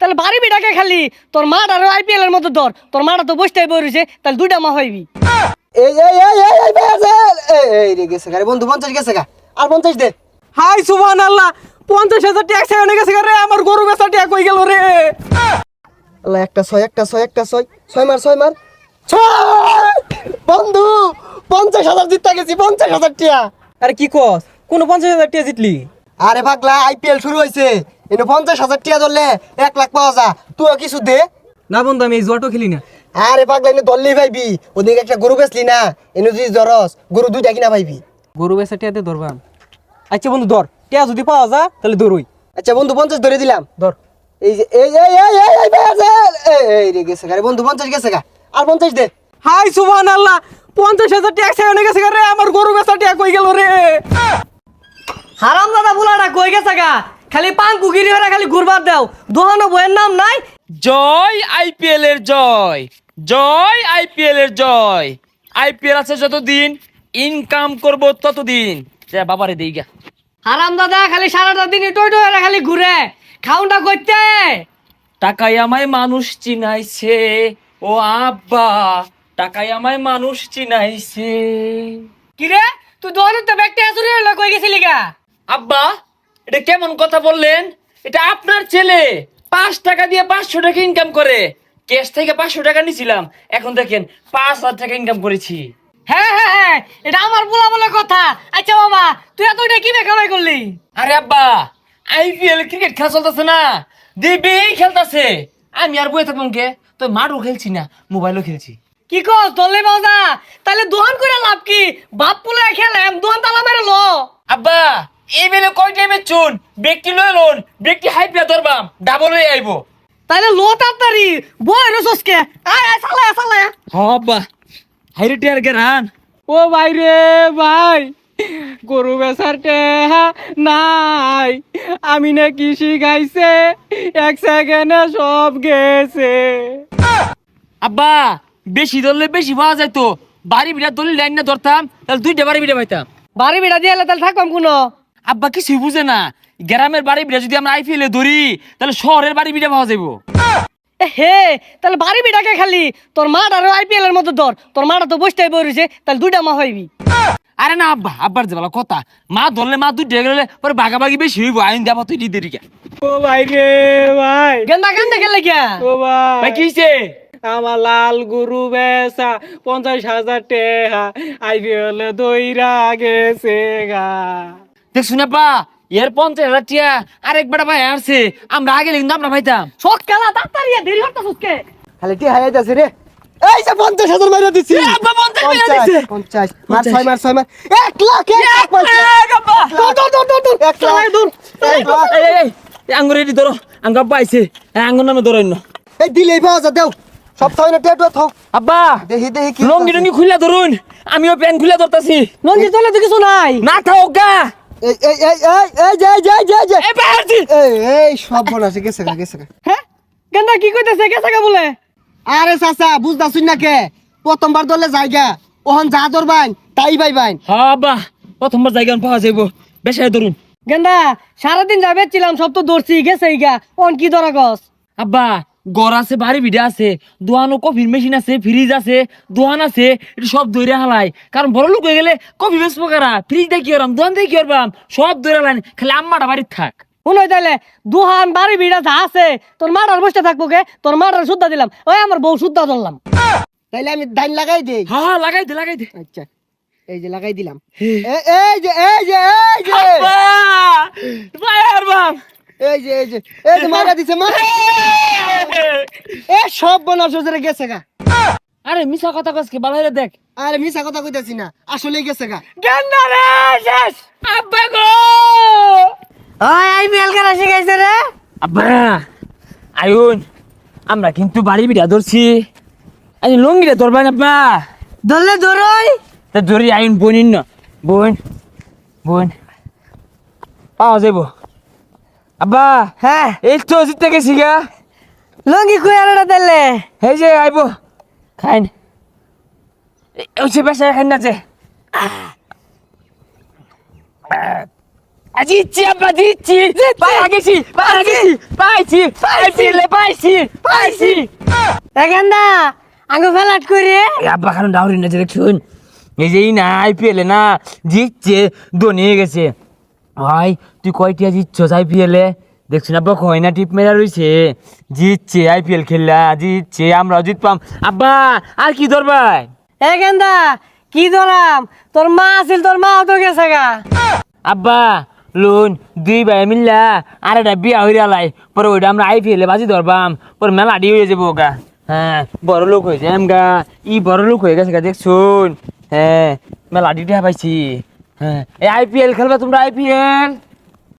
তাহলে বাড়ি বিটাকে খালি। তোর মাঠ আর আইপিএল এর মতো ধর। তোর মাটা তো বসতে বইছে তাহলে দুইটা মা হইবি। এই এই এই এই এই ভাই এই এই রে গেছে গা রে বন্ধু পঞ্চাশ গেছে গা। আর পঞ্চাশ দে। হাই সুবহান আল্লাহ পঞ্চাশ হাজার টাকা সেখানে গেছে রে আমার গরু বেচা টাকা কই গেল রে? আল্লাহ একটা ছয় একটা ছয় একটা ছয়। ছয় মার ছয় মার। ছয়! বন্ধু পঞ্চাশ হাজার জিততে গেছি পঞ্চাশ হাজার টিয়া আরে কি কস? কোন পঞ্চাশ হাজার টাকা জিতলি? আরে পাগলা আইপিএল শুরু হয়েছে এনে পঞ্চাশ হাজার টিয়া ধরলে এক লাখ পাওয়া যা তুইও কিছু দে। না বন্ধু আমি এই জুয়াটো খেলি না। আরে পাগলা এনে ধরলেই পাইবি। ওদিকে একটা গরু বেচলি না এনে যদি জরস গরু দুইটা কিনা পাইবি। গরু বেচা টাকাতে ধরবাম। আচ্ছা বন্ধু ধর। টাকা যদি পাওয়া যা তাহলে ধরুই। আচ্ছা বন্ধু পঞ্চাশ ধরে দিলাম। ধর। এই যে এই এই এই এই এই এই এই রে গেছে গা রে বন্ধু পঞ্চাশ গেছে গা। আর পঞ্চাশ দে। হাই সুবহান আল্লাহ পঞ্চাশ হাজার টাকা সেখানে গেছে রে। আমার গরু বেচা টাকা কই গেল রে? হারাম দাদা বুলাটা কই গেছে গা? খালি পান কুকিরি হয়ে খালি ঘুরবার দাও। দোহানো বইয়ের নাম নাই। জয় আইপিএল এর জয়। জয় আইপিএল এর জয়। আইপিএল আছে যতদিন ইনকাম করব ততদিন। যা বাবারে দেই গা। হারাম দাদা খালি সারাটা দিন টই টই করে খালি ঘুরে। খাউনটা করতে। টাকায় আমায় মানুষ চিনাইছে। ও আব্বা টাকায় আমায় মানুষ চিনাইছে। কি রে তুই দোহানোর ব্যাগটা চুরি হলো কই গেছিলি গা? আব্বা এটা কেমন কথা বললেন? এটা আপনার ছেলে। পাঁচ টাকা দিয়ে পাঁচশো টাকা ইনকাম করে। ক্যাশ থেকে পাঁচশো টাকা নিছিলাম। এখন দেখেন পাঁচ হাজার টাকা ইনকাম করেছি। হ্যাঁ হ্যাঁ হ্যাঁ এটা আমার বলা বলে কথা। আচ্ছা বাবা তুই এত এটা কি কামাই করলি? আরে আব্বা আইপিএল ক্রিকেট খেলা চলতেছে না। দিবি খেলতেছে। আমি আর বই থাকলাম কে? তো মাঠও খেলছি না মোবাইলও খেলছি। কি কস দলে বাজা? তাহলে দোহান করে লাভ কি? বাপ পুলে খেলাম দোহান তালা মেরে লো। আব্বা এই বেলে কয় টাইমে চুন? ব্যক্তি লয়ে লোন ব্যক্তি হাই পিয়া ধরবাম ডাবল হয়ে আইবো। তাহলে লো তাড়াতাড়ি বই রে সসকে। আয় আয় সালা সালা হ আব্বা। হাইরে টিয়ার গেরান। ও ভাই রে ভাই গরু বেচার টেহা নাই। আমি না কৃষি গাইছে এক সেকেন্ডে সব গেছে। আব্বা বেশি ধরলে বেশি পাওয়া যাইতো। বাড়ি বিড়া দলিল লাইন না ধরতাম তাহলে দুইটা বাড়ি বিড়া পাইতাম। বাড়ি বিড়া দিয়ে তাহলে থাকবাম কোনো? আব্বা কিছুই বুঝে না। গ্রামের বাড়ি বিড়া যদি আমরা আইপিএল এ ধরি তাহলে শহরের বাড়ি বিটা পাওয়া যাইবো। হে তাহলে বাড়ি বিড়াকে খালি? তোর মাঠ আর আইপিএল এর মতো ধর। তোর মাটা তো বসতে বইছে তাহলে দুইটা মা হইবি। আরে না আব্বা আব্বার যে বলা কথা। মা ধরলে মা দুই ডেকে গেলে পরে বাগাবাগি বেশি হইব আইন যাব তুই দিদি রিকা ও ভাই রে ভাই। গেন্দা গেন্দা গেলে কিয়া ও ভাই। ভাই কি হইছে? আমার লাল গরু বেচা পঞ্চাশ হাজার টেহা আইপিএল দইরা গেছে গা। দেখ শুনে পা? এর পঞ্চাশ হাজার টিয়া আরেক বেটা ভাই আসছে। আমরা আগে কিন্তু আমরা ভাইতাম শখ খেলা তাড়াতাড়ি দেরি হতো সুসকে খালি টিয়া হাই যাচ্ছে রে। এই যে পঞ্চাশ হাজার মাইরা দিছি। আব্বা, পঞ্চাশ মাইরা দিছে। পঞ্চাশ। মার ছয় মার ছয় মার। এক লাখ এক লাখ। এই এই, এই আঙ্গুর রেডি ধরো। আঙ্গুর আইছে। এই আঙ্গুর নামে ধরো এই দিলেই পাওয়া যা দেও। সব ছয় না থাও আব্বা দেখি দেখি কি লঙ্গি টঙ্গি খুলে ধরুন। আমিও প্যান খুলে ধরতাছি। লঞ্জি চলে তো কিছু নাই। না থাও গা। এই এই এই এই এই যে এই যে যে যে। এই পারছি এই এই সব গেছে গা গেছে গা। হ্যাঁ? গেন্দা কি কইতেছে গেছে গা বলে? আরে চাচা না কে? প্রথমবার জায়গা। ওহন যা ধরবাইন তাই হ্যাঁ প্রথমবার জায়গা পাওয়া যাইব। বেশায় ধরুন। গেন্দা সারাদিন যাবে ছিলাম সব তো দৌড়ছি গেছে গা। অন কি ধরা গছ আব্বা গড় আছে বাড়ি ভিড়ে আছে দোয়ানো কফির মেশিন আছে ফ্রিজ আছে দোয়ান আছে এটা সব দৈরে হালাই। কারণ বড় লোক হয়ে গেলে কফি বেসবো কারা? ফ্রিজ দিয়ে কি করবাম দোয়ান দিয়ে কি করবাম? সব দৈরে লাইন খালি আম্মাটা বাড়ির থাক। দুহান বাড়ি ভিড়া যা আছে। তোর বসে থাকব কে তোর মাটার শুদ্ধা দিলাম। ওই আমার বউ শুদ্ধা ধরলাম। তাইলে আমি ধান লাগাই দেই। হ্যাঁ হ্যাঁ লাগাই দে লাগাই দে। আচ্ছা এই যে লাগাই দিলাম। এই যে এই যে এই যে। ভাই আর বাপ! এই যে এই যে এই যে মারা দিছে মা। এ সব বনাস জোরে গেছে গা। আরে মিশা কথা কসকে বালাইরে দেখ। আরে মিছা কথা কইতাছি না আসলেই গেছে গা। গেন্দা রে শেষ। আব্বা গো। ওই আইপিএল খেলা শিখাইছে রে। আব্বা আয়ুন আমরা কিন্তু বাড়ি বিড়া ধরছি। আজ লঙ্গিটা ধরবেন আব্বা। ধরলে ধরই তা ধরি আইন বোনিন না। বোন বোন। পাওয়া যাইব। আব্বা হ্যাঁ। এই তো জিতে গেছি গা। লঙ্গি কই আনটা দিলে এই যে আইব। খাইন। ওই সে বেসা খাইন না যে। জিতছি আব্বা জিতছি। পাই গেছি পাই গেছি পাইছি। পাইছি। লে পাইছি। পাইছি। এখানটা আঙ্গু ফেলাট করে আব্বা কারণ ডাউরি না যে দেখছুন। এই যে না আইপিএল না জিতছে ধোনি হয়ে গেছে। ভাই তুই কয়টিয়া জিতছস আইপিএল এ? দেখছুন আব্বা কয় না টিপ মেরা রইছে। জিতছে আইপিএল খেললা জিতছে আমরাও জিতপাম। আব্বা আর কি ধরবাই এখানটা কি ধরাম তোর মা আছিল তোর মাও তো গেছে গা। আব্বা লোন দুই ভাই মিললা আর একটা বিয়া হইয়া লাই। পরে ওইটা আমরা আইপিএল বাজি ধরবাম। পরে মেলা আডি হয়ে যাব গা। হ্যাঁ বড় লোক হয়েছে এম গা। ই বড় লোক হয়ে গেছে গা দেখছুন? হ্যাঁ মেলা আডি পাইছি। হ্যাঁ এই আইপিএল খেলবে তোমরা আইপিএল